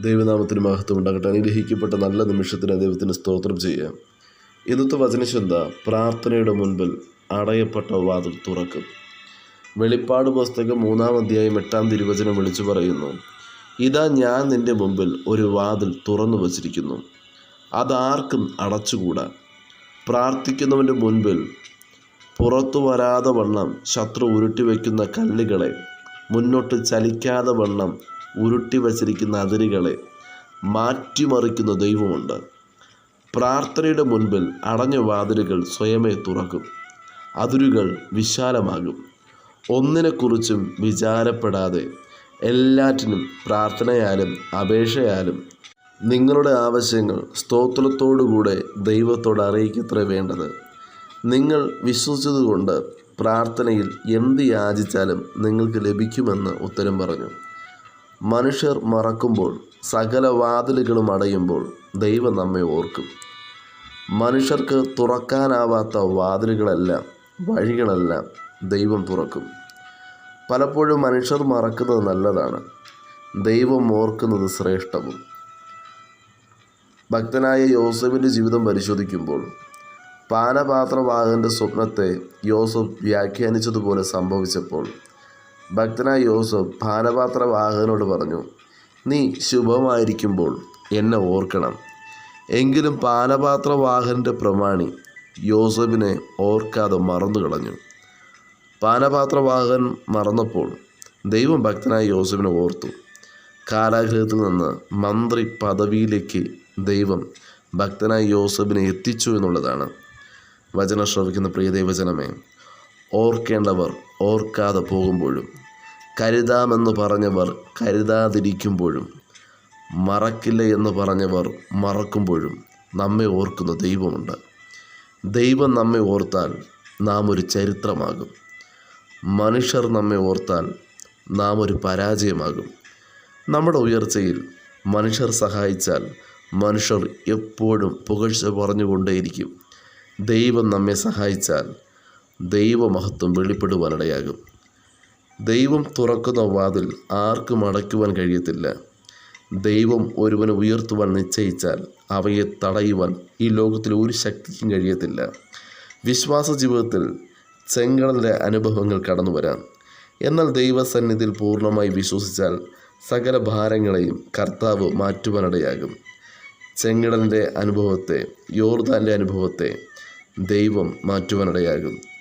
ദൈവനാമത്തിന് മഹത്വം ഉണ്ടാകട്ടെ. അനുഗ്രഹിക്കപ്പെട്ട നല്ല നിമിഷത്തിന് ദൈവത്തിന് സ്തോത്രം ചെയ്യാം ഇന്നത്തെ വചനശന്ത പ്രാർത്ഥനയുടെ മുൻപിൽ അടയപ്പെട്ട വാതിൽ തുറക്കും. വെളിപ്പാട് പുസ്തകം മൂന്നാം അധ്യായം എട്ടാം തിരുവചനം വിളിച്ചു പറയുന്നു ഇതാ ഞാൻ നിന്റെ മുമ്പിൽ ഒരു വാതിൽ തുറന്നു വച്ചിരിക്കുന്നു. അതാർക്കും അടച്ചുകൂടാ. പ്രാർത്ഥിക്കുന്നവന്റെ മുൻപിൽ പുറത്തു വരാതെ വണ്ണം ശത്രു ഉരുട്ടി വയ്ക്കുന്ന കല്ലുകളെ മുന്നോട്ട് ചലിക്കാതെ വണ്ണം ഉരുട്ടി വച്ചിരിക്കുന്ന അതിരുകളെ മാറ്റിമറിക്കുന്ന ദൈവമുണ്ട്. പ്രാർത്ഥനയുടെ മുൻപിൽ അടഞ്ഞ വാതിലുകൾ സ്വയമേ തുറക്കും. അതിരുകൾ വിശാലമാകും. ഒന്നിനെക്കുറിച്ചും വിചാരപ്പെടാതെ എല്ലാറ്റിനും പ്രാർത്ഥനയാലും അപേക്ഷയാലും നിങ്ങളുടെ ആവശ്യങ്ങൾ സ്തോത്രത്തോടുകൂടെ ദൈവത്തോട് അറിയിക്കത്ര വേണ്ടത്. നിങ്ങൾ വിശ്വസിച്ചതുകൊണ്ട് പ്രാർത്ഥനയിൽ എന്ത് യാചിച്ചാലും നിങ്ങൾക്ക് ലഭിക്കുമെന്ന് ഉത്തരം പറഞ്ഞു. മനുഷ്യർ മറക്കുമ്പോൾ സകല വാതിലുകളും അടയുമ്പോൾ ദൈവം നമ്മെ ഓർക്കും. മനുഷ്യർക്ക് തുറക്കാനാവാത്ത വാതിലുകളെല്ലാം വഴികളെല്ലാം ദൈവം തുറക്കും. പലപ്പോഴും മനുഷ്യർ മറക്കുന്നത് നല്ലതാണ്. ദൈവം ഓർക്കുന്നത് ശ്രേഷ്ഠവും. ഭക്തനായ യോസഫിന്റെ ജീവിതം പരിശോധിക്കുമ്പോൾ പാനപാത്രവാഹന്റെ സ്വപ്നത്തെ യോസഫ് വ്യാഖ്യാനിച്ചതുപോലെ സംഭവിച്ചപ്പോൾ ഭക്തനായ യോസഫ് പാനപാത്രവാഹകനോട് പറഞ്ഞു നീ ശുഭമായിരിക്കുമ്പോൾ എന്നെ ഓർക്കണം. എങ്കിലും പാനപാത്രവാഹന്റെ പ്രമാണി യോസഫിനെ ഓർക്കാതെ മറന്നു കളഞ്ഞു. പാനപാത്രവാഹകൻ മറന്നപ്പോൾ ദൈവം ഭക്തനായ യോസഫിനെ ഓർത്തു. കാലാഗ്രഹത്തിൽ നിന്ന് മന്ത്രി പദവിയിലേക്ക് ദൈവം ഭക്തനായ യോസഫിനെ എത്തിച്ചു എന്നുള്ളതാണ്. വചനം ശ്രവിക്കുന്ന പ്രിയ ദൈവജനമേ ഓർക്കേണ്ടവർ ഓർക്കാതെ പോകുമ്പോഴും കരുതാമെന്ന് പറഞ്ഞവർ കരുതാതിരിക്കുമ്പോഴും മറക്കില്ല എന്ന് പറഞ്ഞവർ മറക്കുമ്പോഴും നമ്മെ ഓർക്കുന്ന ദൈവമുണ്ട്. ദൈവം നമ്മെ ഓർത്താൽ നാം ഒരു ചരിത്രമാകും. മനുഷ്യർ നമ്മെ ഓർത്താൽ നാം ഒരു പരാജയമാകും. നമ്മുടെ ഉയർച്ചയിൽ മനുഷ്യർ സഹായിച്ചാൽ മനുഷ്യർ എപ്പോഴും പുകഴ്ച പറഞ്ഞുകൊണ്ടേയിരിക്കും. ദൈവം നമ്മെ സഹായിച്ചാൽ ദൈവമഹത്വം വെളിപ്പെടുവാനിടയാകും. ദൈവം തുറക്കുന്ന വാതിൽ ആർക്കും അടയ്ക്കുവാൻ കഴിയത്തില്ല. ദൈവം ഒരുവനെ ഉയർത്തുവാൻ നിശ്ചയിച്ചാൽ അവയെ തടയുവാൻ ഈ ലോകത്തിൽ ഒരു ശക്തിക്കും കഴിയത്തില്ല. വിശ്വാസ ജീവിതത്തിൽ ചെങ്കടലിലെ അനുഭവങ്ങൾ കടന്നു വരാം. എന്നാൽ ദൈവസന്നിധിയിൽ പൂർണമായി വിശ്വസിച്ചാൽ സകല ഭാരങ്ങളെയും കർത്താവ് മാറ്റുവാനിടയാകും. ചെങ്കടലിന്റെ അനുഭവത്തെ യോർദാന്റെ അനുഭവത്തെ ദൈവം മാറ്റുവാനിടയാകും.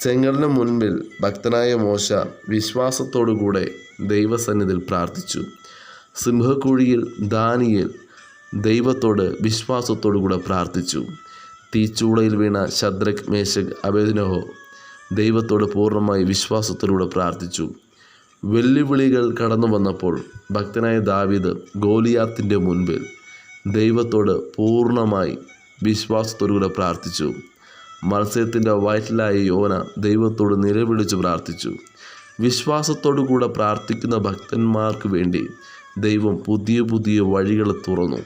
ചെങ്കടലിന് മുൻപിൽ ഭക്തനായ മോശ വിശ്വാസത്തോടുകൂടെ ദൈവസന്നിധിയിൽ പ്രാർത്ഥിച്ചു. സിംഹക്കുഴിയിൽ ദാനിയിൽ ദൈവത്തോട് വിശ്വാസത്തോടുകൂടെ പ്രാർത്ഥിച്ചു. തീച്ചൂളയിൽ വീണ ശദ്രക് മേശക് അബേദിനഹോ ദൈവത്തോട് പൂർണമായി വിശ്വാസത്തിലൂടെ പ്രാർത്ഥിച്ചു. വെല്ലുവിളികൾ കടന്നു വന്നപ്പോൾ ഭക്തനായ ദാവീദ് ഗോലിയാത്തിന്റെ മുൻപിൽ ദൈവത്തോട് പൂർണമായി വിശ്വാസത്തോടുകൂടെ പ്രാർത്ഥിച്ചു. മത്സ്യത്തിന്റെ വയറ്റിലായ യോന ദൈവത്തോട് നിലവിളിച്ച് പ്രാർത്ഥിച്ചു. വിശ്വാസത്തോടുകൂടെ പ്രാർത്ഥിക്കുന്ന ഭക്തന്മാർക്ക് വേണ്ടി ദൈവം പുതിയ പുതിയ വഴികൾ തുറന്നു.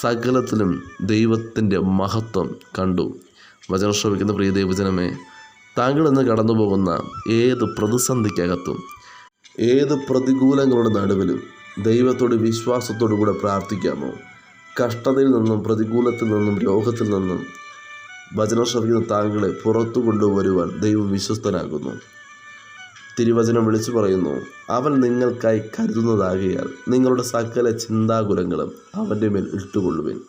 സകലത്തിലും ദൈവത്തിന്റെ മഹത്വം കണ്ടു. വചനം ശ്രമിക്കുന്ന പ്രിയ ദൈവജനമേ താങ്കൾ ഇന്ന് കടന്നു പോകുന്ന ഏത് പ്രതിസന്ധിക്കകത്തും ഏത് പ്രതികൂലങ്ങളുടെ നടുവിലും ദൈവത്തോട് വിശ്വാസത്തോടു കൂടെ പ്രാർത്ഥിക്കാമോ? കഷ്ടതയിൽ നിന്നും പ്രതികൂലത്തിൽ നിന്നും രോഗത്തിൽ നിന്നും വചനം ശ്രമിക്കുന്ന താങ്കളെ പുറത്തു കൊണ്ടുവരുവാൻ ദൈവം വിശ്വസ്തനാകുന്നു. തിരുവചനം വിളിച്ചു പറയുന്നു അവൻ നിങ്ങൾക്കായി കരുതുന്നതാകിയാൽ നിങ്ങളുടെ സകല ചിന്താകുലങ്ങളും അവന്റെ മേൽ ഇട്ടുകൊള്ളുവിൻ.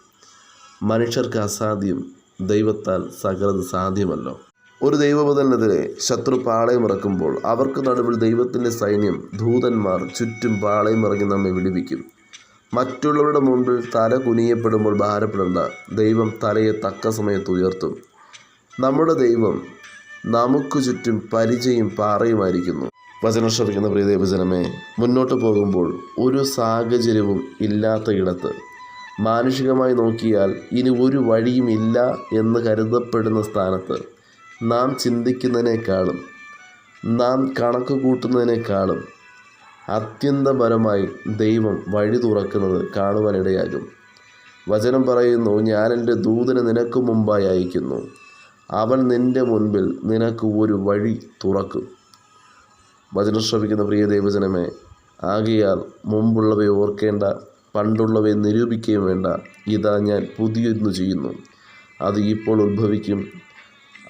മനുഷ്യർക്ക് അസാധ്യം ദൈവത്താൽ സകലത് സാധ്യമല്ലോ. ഒരു ദൈവബദലിനെതിരെ ശത്രു പാളയമിറക്കുമ്പോൾ അവർക്ക് നടുവിൽ ദൈവത്തിന്റെ സൈന്യം ദൂതന്മാർ ചുറ്റും പാളയമിറങ്ങി നമ്മെ വിടുവിക്കും. മറ്റുള്ളവരുടെ മുമ്പിൽ തല കുനിയപ്പെടുമ്പോൾ ഭാരപ്പെടേണ്ട ദൈവം തലയെ തക്ക സമയത്ത് ഉയർത്തും. നമ്മുടെ ദൈവം നമുക്ക് ചുറ്റും പരിചയം പാറയുമായിരിക്കുന്നു. വചനം ശ്രമിക്കുന്ന പ്രിയ ദൈവജനമേ മുന്നോട്ട് പോകുമ്പോൾ ഒരു സാഹചര്യവും ഇല്ലാത്ത ഇടത്ത് മാനുഷികമായി നോക്കിയാൽ ഇനി ഒരു വഴിയും ഇല്ല എന്ന് കരുതപ്പെടുന്ന സ്ഥാനത്ത് നാം ചിന്തിക്കുന്നതിനേക്കാളും നാം കണക്ക് കൂട്ടുന്നതിനേക്കാളും അത്യന്തപരമായി ദൈവം വഴി തുറക്കുന്നത് കാണുവാനിടയാകും. വചനം പറയുന്നു ഞാൻ എന്റെ ദൂതനെ നിനക്ക് മുമ്പായി അയക്കുന്നു. അവൻ നിന്റെ മുൻപിൽ നിനക്ക് ഒരു വഴി തുറക്കും. വചനം ശ്രമിക്കുന്ന പ്രിയ ദൈവജനമേ ആകയാൽ മുമ്പുള്ളവയെ ഓർക്കേണ്ട പണ്ടുള്ളവയെ നിരൂപിക്കുകയും വേണ്ട ഇതാ ഞാൻ പുതിയൊന്നു ചെയ്യുന്നു. അത് ഇപ്പോൾ ഉത്ഭവിക്കും.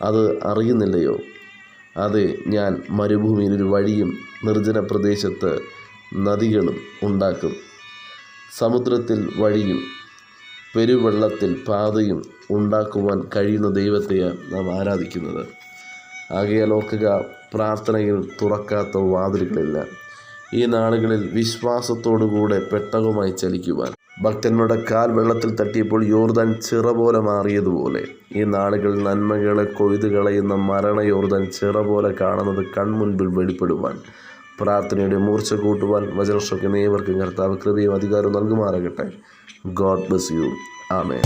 അത് അറിയുന്നില്ലയോ? അതെ ഞാൻ മരുഭൂമിയിൽ ഒരു വഴിയും നിർജന പ്രദേശത്ത് നദികളും ഉണ്ടാക്കും. സമുദ്രത്തിൽ വഴിയും പെരുവെള്ളത്തിൽ പാതയും ഉണ്ടാക്കുവാൻ കഴിയുന്ന ദൈവത്തെയാണ് നാം ആരാധിക്കുന്നത്. ആകയാൽ ഓർക്കുക പ്രാർത്ഥനയിൽ തുറക്കാത്ത വാതിലുകളില്ല. ഈ നാളുകളിൽ വിശ്വാസത്തോടുകൂടെ പെട്ടകമായി ചലിക്കുവാൻ. ഭക്തന്മാരുടെ കാൽ വെള്ളത്തിൽ തട്ടിയപ്പോൾ യോർദാൻ ചിറ പോലെ മാറിയതുപോലെ. ഈ നാളുകളിൽ നന്മകളെ കൊയ്തു കളയുന്ന മരണ യോർദാൻ ചിറ പോലെ കാണുന്നത് കൺമുൻപിൽ വെളിപ്പെടുവാൻ. പ്രാർത്ഥനയുടെ മൂർച്ച കൂട്ടുവാൻ വചനശ്രക്കുന്ന ഏവർക്കും കർത്താവ് കൃപയും അധികാരവും നൽകുമാറാകട്ടെ. ഗോഡ് ബ്ലസ് യു ആമേ